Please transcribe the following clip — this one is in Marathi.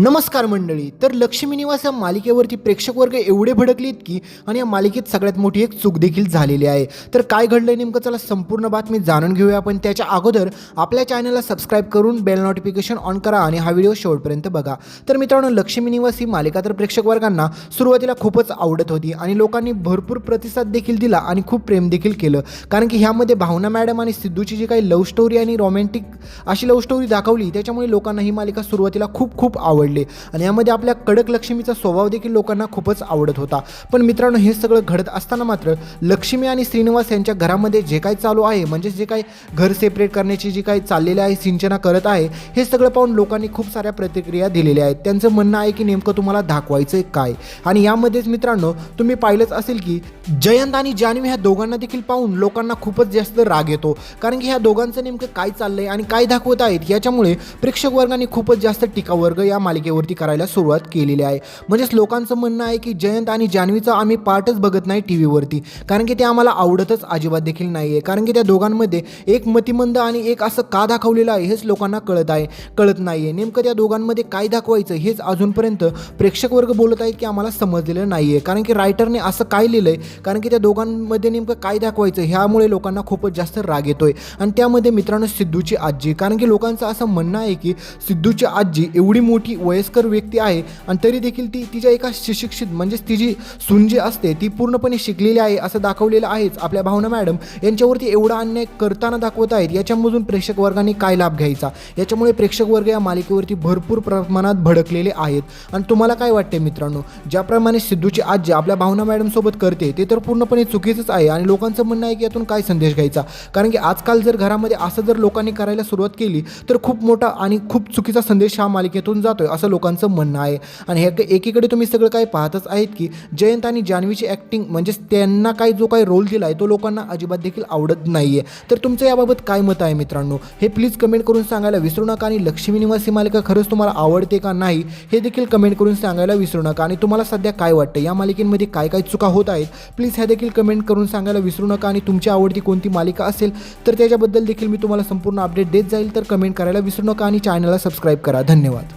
नमस्कार मंडळी. तर लक्ष्मी निवास या मालिकेवरती प्रेक्षक वर्ग एवढे भडकलेत की आणि या मालिकेत सगळ्यात मोठी एक चूक देखील झालेली आहे. तर काय घडलंय नेमकं? चला संपूर्ण बातमी जाणून घेऊया पण त्याच्या अगोदर आपल्या चॅनलला सबस्क्राईब करून बेल नोटिफिकेशन ऑन करा आणि हा व्हिडिओ शेवटपर्यंत बघा. तर मित्रांनो लक्ष्मी निवास ही मालिका तर प्रेक्षक वर्गांना सुरुवातीला खूपच आवडत होती आणि लोकांनी भरपूर प्रतिसाद देखील दिला आणि खूप प्रेम देखील केलं. कारण की ह्यामध्ये भावना मॅडम आणि सिद्धूची जी काही लव्ह स्टोरी आणि रोमॅन्टिक अशी लव्ह स्टोरी दाखवली त्याच्यामुळे लोकांना ही मालिका सुरुवातीला खूप खूप आवडली. आणि यामध्ये आपल्या कडक लक्ष्मीचा स्वभाव देखील लोकांना खूपच आवडत होता. पण मित्रांनो हे सगळं घडत असताना मात्र लक्ष्मी आणि श्रीनिवास यांच्या घरामध्ये जे काही चालू आहे म्हणजे जे काही घर सेपरेट करण्याची जी काही चाललेली आहे सिंचना करत आहे हे सगळं पाहून लोकांनी खूप साऱ्या प्रतिक्रिया दिलेल्या आहेत. त्यांचं म्हणणं आहे की नेमकं तुम्हाला दाखवायचं काय? आणि यामध्येच मित्रांनो तुम्ही पाहिलंच असेल की जयंत आणि जान्हवी ह्या दोघांना देखील पाहून लोकांना खूपच जास्त राग येतो. कारण की ह्या दोघांचं नेमकं काय चाललंय आणि काय दाखवत आहेत याच्यामुळे प्रेक्षक वर्गाने खूपच जास्त टीका वर्ग या मालिकेवरती करायला सुरुवात केलेली आहे. म्हणजेच लोकांचं म्हणणं आहे की जयंत आणि जान्हवीचा आम्ही पार्टच बघत नाही टी व्हीवरती कारण की ते आम्हाला आवडतच अजिबात देखील नाही आहे कारण की त्या दोघांमध्ये एक मतिमंद आणि एक असं का दाखवलेलं आहे हेच लोकांना कळत आहे कळत नाही आहे नेमकं त्या दोघांमध्ये काय दाखवायचं हेच अजूनपर्यंत प्रेक्षक वर्ग बोलत आहेत की आम्हाला समजलेलं नाही आहे कारण की रायटरने असं काय लिहिलं आहे कारण की त्या दोघांमध्ये नेमकं काय दाखवायचं ह्यामुळे लोकांना खूपच जास्त राग येतोय. आणि त्यामध्ये मित्रांनो सिद्धूची आजी. कारण की लोकांचं असं म्हणणं आहे की सिद्धूची आजी एवढी मोठी वयस्कर व्यक्ती आहे आणि तरी देखील ती तिच्या एका सुशिक्षित म्हणजेच तिची सून जी असते ती पूर्णपणे शिकलेली आहे असं दाखवलेलं आहेच आपल्या भावना मॅडम. यांच्यावरती एवढा अन्याय करताना दाखवत आहेत याच्यामधून प्रेक्षक वर्गाने काय लाभ घ्यायचा? याच्यामुळे प्रेक्षक वर्ग या मालिकेवरती भरपूर प्रमाणात भडकलेले आहेत. आणि तुम्हाला काय वाटते मित्रांनो? ज्याप्रमाणे सिद्धूची आजी आपल्या भावना मॅडमसोबत करते ते तर पूर्णपणे चुकीचंच आहे आणि लोकांचं म्हणणं आहे की यातून काय संदेश घ्यायचा? कारण की आजकाल जर घरामध्ये असं जर लोकांनी करायला सुरुवात केली तर खूप मोठा आणि खूप चुकीचा संदेश हा मालिकेतून जातोय. असं लोकांचं म्हणणं आहे. आणि हे एकीकडे तुम्ही सगळं काही पाहतच आहेत की जयंत आणि जान्हवीची ॲक्टिंग म्हणजेच त्यांना काही जो काही रोल दिला आहे तो लोकांना अजिबात देखील आवडत नाही आहे तर तुमचं याबाबत काय मत आहे मित्रांनो? हे प्लीज कमेंट करून सांगायला विसरू नका आणि लक्ष्मी निवासी मालिका खरंच तुम्हाला आवडते का नाही हे देखील कमेंट करून सांगायला विसरू नका. आणि तुम्हाला सध्या काय वाटतं या मालिकेमध्ये काय काय चुका होत आहेत? प्लीज ह्या देखील कमेंट करून सांगायला विसरू नका आणि तुमची आवडती कोणती मालिका असेल तर त्याच्याबद्दल देखील मी तुम्हाला संपूर्ण अपडेट देत जाईल. तर कमेंट करायला विसरू नका आणि चॅनलला सबस्क्राईब करा. धन्यवाद.